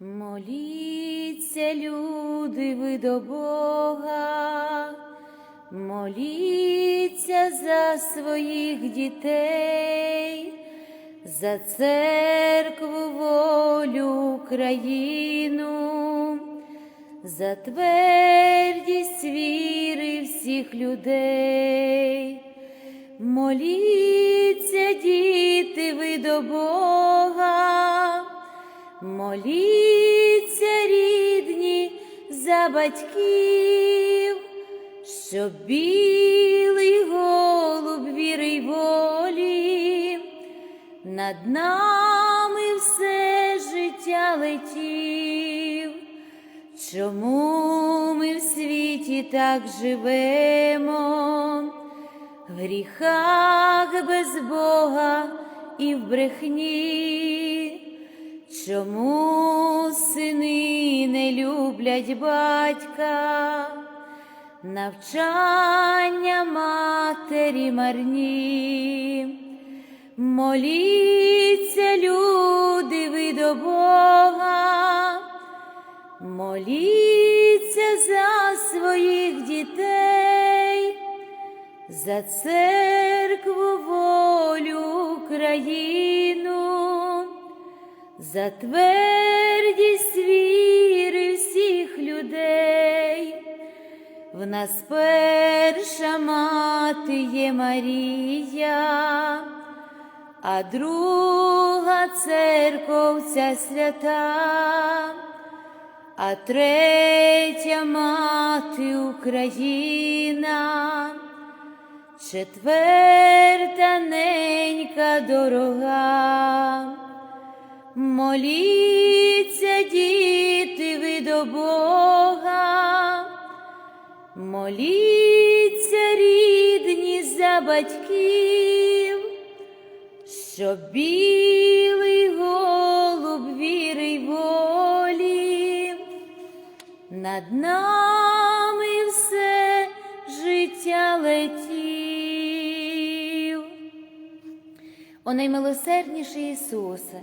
Моліться, люди, ви до Бога, моліться за своїх дітей, за церкву, волю, Україну, за твердість віри всіх людей. Моліться, діти, ви до Бога, моліться, рідні, за батьків, щоб білий голуб віри й волі над нами все життя летів. Чому ми в світі так живемо? В гріхах без Бога і в брехні, чому сини не люблять батька, навчання матері марні, моліться, люди, ви до Бога, моліться за своїх дітей. За церкву волю Україну, за твердість віри всіх людей. В нас перша мати є Марія, а друга церковця свята, а третя мати Україна четверта ненька дорога, моліться, діти, ви до Бога, моліться, рідні за батьків, щоб білий голуб віри й волі над нами все життя летів. О наймилосердніший Ісусе,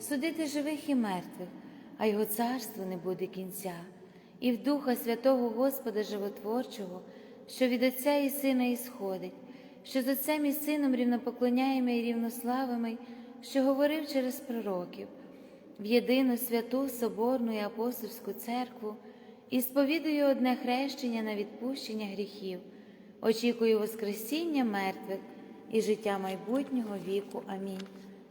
судити живих і мертвих, а його царству не буде кінця, і в Духа Святого Господа Животворчого, що від Отця і Сина ісходить, що з Отцем і Сином рівнопоклоняємо і рівнославимо, що говорив через пророків, в єдину святу Соборну і апостольську церкву і сповідую одне хрещення на відпущення гріхів, очікую Воскресіння мертвих і життя майбутнього віку. Амінь.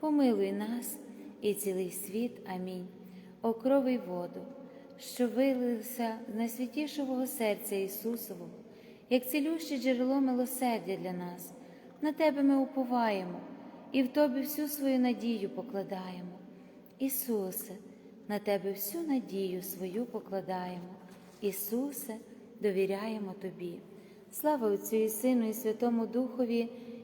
помилуй нас і цілий світ. Амінь. О крови й воду, що вилилися з найсвятішого серця Ісусового, як цілюще джерело милосердя для нас. На Тебе ми уповаємо і в Тобі всю свою надію покладаємо. Ісусе, на Тебе всю надію свою покладаємо. Ісусе, довіряємо Тобі. Слава Отцю і Сину, і Святому Духові,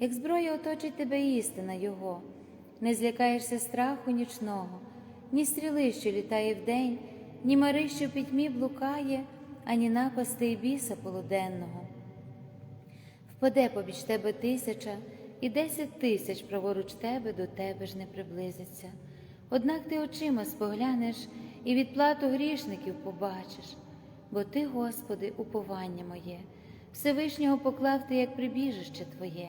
як зброя оточить тебе істина Його, не злякаєшся страху нічного, ні стріли, що літає вдень, ні мари, що пітьмі блукає, ані напасти і біса полуденного. Впаде побіч тебе тисяча, і десять тисяч праворуч тебе до тебе ж не приблизиться. Однак ти очима споглянеш і відплату грішників побачиш, бо ти, Господи, уповання моє, Всевишнього поклав ти як прибіжище Твоє,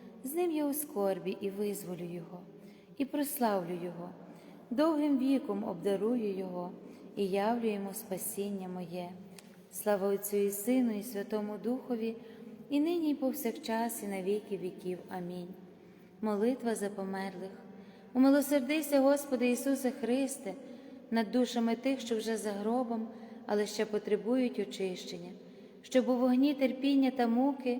з ним я у скорбі і визволю його, і прославлю Його, довгим віком обдарую Його і явлю йому спасіння моє. Слава Отцю і Сину, і Святому Духові, і нині, і повсякчас, і на віки віків. Амінь. Молитва за померлих. Умилосердися, Господи Ісусе Христе, над душами тих, що вже за гробом, але ще потребують очищення, щоб у вогні терпіння та муки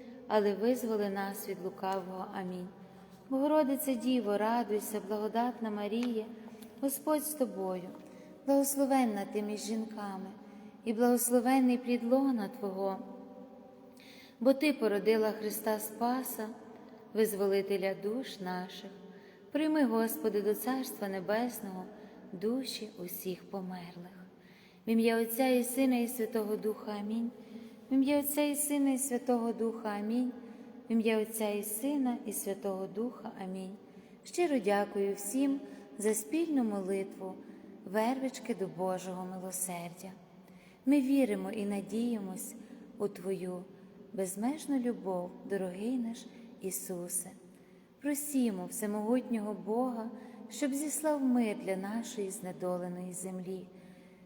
але визволи нас від лукавого. Амінь. Богородице Діво, радуйся, благодатна Марія, Господь з тобою, благословенна ти між жінками, і благословенний плід лона Твого, бо Ти породила Христа Спаса, визволителя душ наших. Прийми, Господи, до Царства Небесного душі усіх померлих. В ім'я Отця і Сина, і Святого Духа Амінь. В ім'я Отця і Сина, і Святого Духа Амінь. В ім'я Отця і Сина, і Святого Духа Амінь. Щиро дякую всім за спільну молитву, вервички до Божого милосердя. Ми віримо і надіємось у Твою безмежну любов, дорогий наш Ісусе. Просімо всемогутнього Бога, щоб зіслав мир для нашої знедоленої землі,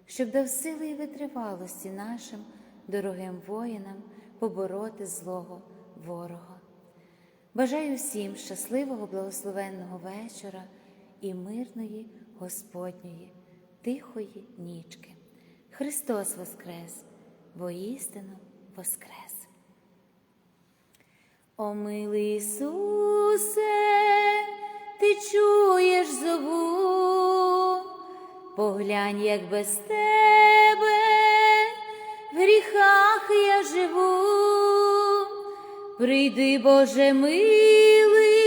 щоб дав сили і витривалості нашим дорогим воїнам побороти злого ворога. Бажаю всім щасливого, благословенного вечора і мирної Господньої, тихої нічки. Христос Воскрес, воістину Воскрес! О милий Ісусе, ти чуєш зову, поглянь, як без тебе гріхах я живу, прийди, Боже милий,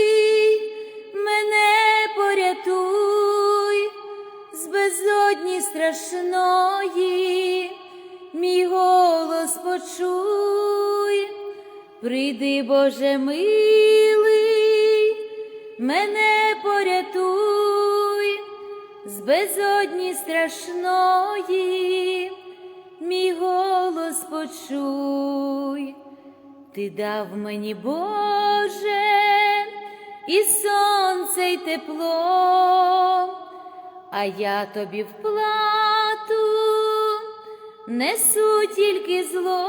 мене порятуй, з безодні страшної, мій голос почуй. Прийди, Боже милий, мене порятуй, з безодні страшної, почуй, ти дав мені, Боже, і сонце, й тепло, а я тобі в плату несу тільки зло.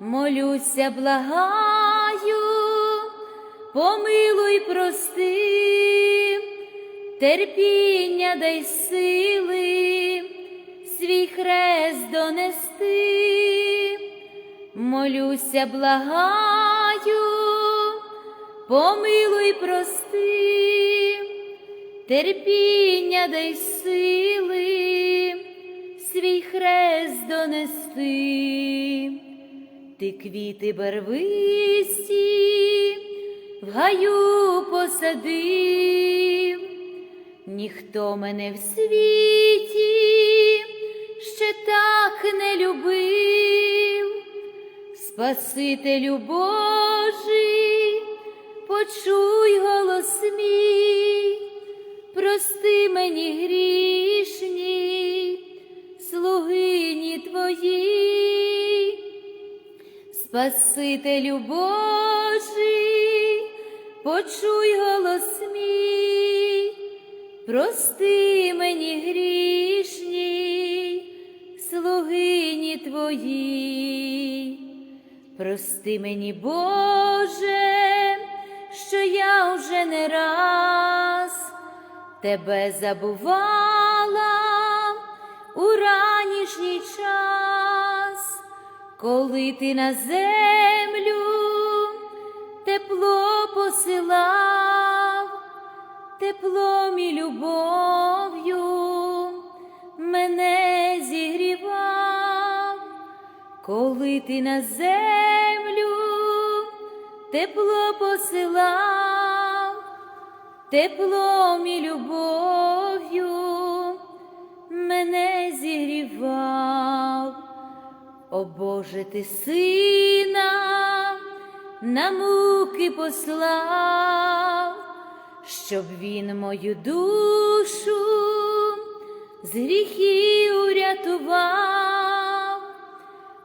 Молюся, благаю, помилуй, прости, терпіння дай сили, свій хрест донести, молюся, благаю, помилуй, прости, терпіння дай сили, свій хрест донести. Ти квіти барвисті в гаю посадив, ніхто мене в світі ще так не любив, Спасителю Божий, почуй голос мій, прости мені грішні, слугині твої. Спасителю Божий, почуй голос мій, прости мені грішні, слугині твої, прости мені, Боже, що я вже не раз тебе забувала у ранішній час коли ти на землю тепло посилав, теплом і любов'ю коли на землю тепло посилав, теплом і любов'ю мене зігрівав. О Боже ти сина на муки послав, щоб він мою душу з гріхів урятував,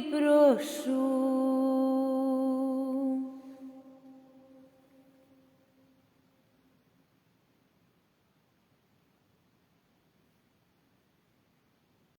prošu